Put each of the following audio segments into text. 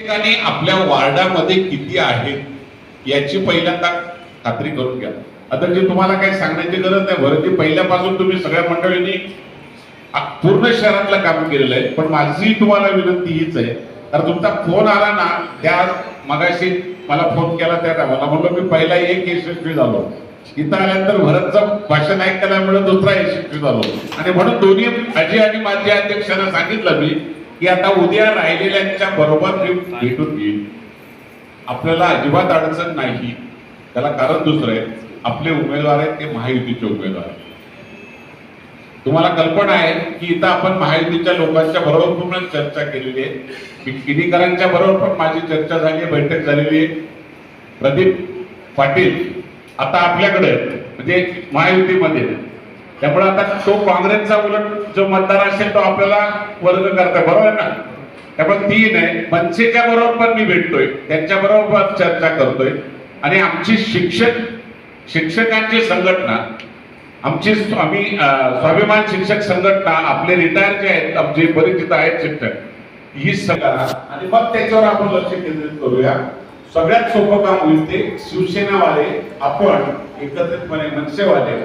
ठिकाणी आपल्या वार्डामध्ये किती आहेत याची पहिल्यांदा खात्री करून घ्या. आता जे तुम्हाला काही सांगण्याची गरज नाही भरती पहिल्यापासून तुम्ही सगळ्या मंडळींनी पूर्ण शहरातलं काम केलेलं आहे. पण माझी तुम्हाला विनंती हीच आहे. तर तुमचा फोन आला ना त्या मगाशी मला फोन केला त्या टायमाला म्हणलं मी पहिला एक यशस्वी झालो. इथं आल्यानंतर भरतचं भाषण ऐकायला दुसरा यशस्वी झालो. आणि म्हणून दोन्ही आजी आणि माझी अध्यक्षांना सांगितलं मी की आता उद्या राहिलेल्यांच्या बरोबर मी भेटून घेईन. आपल्याला अजिबात अडचण नाही. त्याला कारण दुसरं आहे आपले उमेदवार आहेत ते महायुतीचे उमेदवार आहेत. तुम्हाला कल्पना आहे की इथं आपण महायुतीच्या लोकांच्या बरोबर पूर्ण चर्चा केलेली आहे. की किनीकरांच्या बरोबर पण माझी चर्चा झाली आहे बैठक झालेली आहे. प्रदीप पाटील आता आपल्याकडे आहेत, म्हणजे महायुतीमध्ये. त्यामुळे आता तो काँग्रेसचा उलट जो मतदार असेल तो आपल्याला वर्ग करता बरोबर ना? त्यामुळे तीन आहे. मनसेच्या बरोबर पण मी भेटतोय. त्यांच्या बरोबर पण चर्चा करतोय. आणि आमची शिक्षक शिक्षकांची संघटना आमची आम्ही स्वाभिमान शिक्षक संघटना आपले रिटायर जे आहेत आमचे परिचित आहेत शिक्षक ही सगळा आणि मग त्याच्यावर आपण लक्ष केंद्रित करूया. सगळ्यात सोपं काम होईल ते शिवसेनावाले आपण एकत्रितपणे मनसेवाले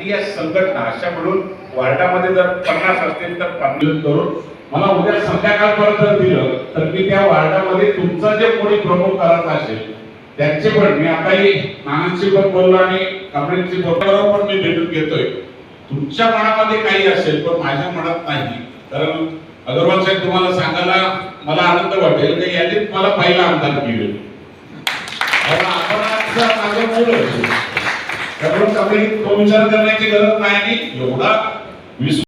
राष्ट्रीय या संघटना अशा मिळून वार्डामध्ये जर पन्नास असतील तर पन्नास करून मला उद्या संध्याकाळपर्यंत जर दिलं तर मी त्या वार्डामध्ये तुमचा जे कोणी प्रमुख करत असेल त्यांचे पण मी आताही नानांशी पण बोललो आणि कांबळेंशी बोलल्यावर पण मी भेटून घेतोय. तुमच्या मनामध्ये काही असेल पण माझ्या मनात नाही. कारण अगरवाल साहेब तुम्हाला सांगायला मला आनंद वाटेल की यादीत मला पहिला आमदार मिळेल. आपण आज माझं मूल त्यामुळे काही तो विचार करण्याची गरज नाही एवढा